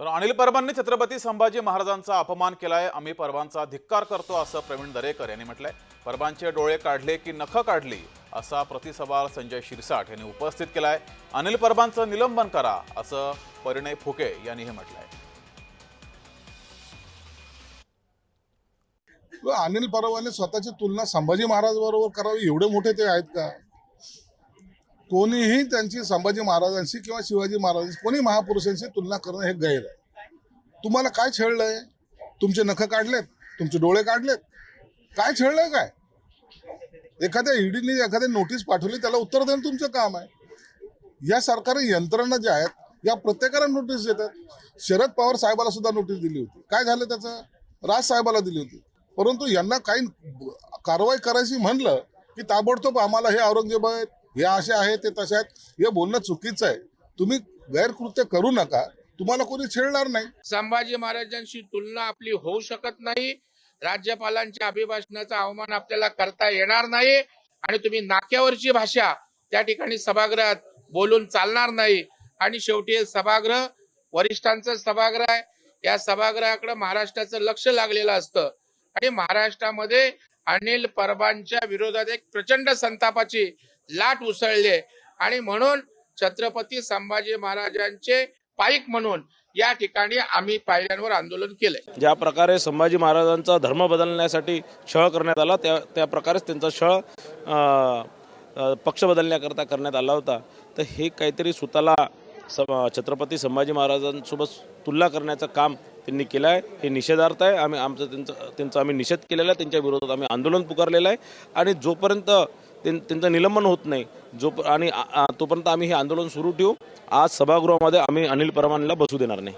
तर अनिल परबांनी छत्रपती संभाजी महाराजांचा अपमान केलाय आम्ही परबांचा धिक्कार करतो असं प्रवीण दरेकर यांनी म्हटलंय. परबांचे डोळे काढले की नखं काढली असा प्रतिसवाल संजय शिरसाट यांनी उपस्थित केलाय. अनिल परबांचं निलंबन करा असं परिणय फुके यांनीही म्हटलंय. अनिल परवाने स्वतःची तुलना संभाजी महाराज बरोबर करावी एवढे मोठे ते आहेत का? कोणीही त्यांची संभाजी महाराजांशी किंवा शिवाजी महाराजांशी कोणी महापुरुषांशी तुलना करणं हे गैर आहे. तुम्हाला काय छेडलंय तुमचे नखं काढलेत तुमचे डोळे काढलेत. काय छेडलंय काय? एखाद्या ईडीने एखादी नोटीस पाठवली त्याला उत्तर देणं तुमचं काम आहे. या सरकारी यंत्रणा ज्या आहेत या प्रत्येकाला नोटीस देतात. शरद पवार साहेबाला सुद्धा नोटीस दिली होती. काय झालं त्याचं? राज साहेबाला दिली होती. परंतु यांना काही कारवाई करायची म्हणलं की ताबडतोब आम्हाला हे औरंगजेब आहेत हे असे आहे ते तसे आहेत. हे बोलणं चुकीचं आहे. तुम्ही गैरकृत्य करू नका. तुम्हाला कोणी छेडणार नाही. संभाजी महाराजांशी तुलना आपली होऊ शकत नाही. राज्यपालांच्या अभिभाषणाचा अवमान आपल्याला करता येणार नाही. आणि तुम्ही नाक्यावरची भाषा त्या ठिकाणी सभागृहात बोलून चालणार नाही. आणि शेवटी सभागृह वरिष्ठांचं सभागृह आहे. या सभागृहाकडे महाराष्ट्राचं लक्ष लागलेलं असतं. आणि महाराष्ट्रामध्ये अनिल परबांच्या विरोधात एक प्रचंड संतापाची लाट उसळली. आहे. आणि म्हणून छत्रपती संभाजी महाराजांचे पाईक म्हणून या ठिकाणी आम्ही पायऱ्यांवर आंदोलन केलंय. ज्या प्रकारे संभाजी महाराजांचा धर्म बदलण्यासाठी छळ करण्यात आला त्या त्या प्रकारेच त्यांचा छळ पक्ष बदलण्याकरता करण्यात आला होता. तर हे काहीतरी स्वतःला स छत्रपती संभाजी महाराजांसोबत तुलना करण्याचं काम त्यांनी केलं आहे हे निषेधार्थ आहे. आम्ही आमचं त्यांचं त्यांचा आम्ही निषेध केलेला आहे. त्यांच्या विरोधात आम्ही आंदोलन पुकारलेलं आहे. आणि जोपर्यंत त्यांचं निलंबन होत नाही. जो आणि तोपर्यंत आम्ही हे आंदोलन सुरू ठेवू. आज सभागृहामध्ये आम्ही अनिल परमानला बसू देणार नाही.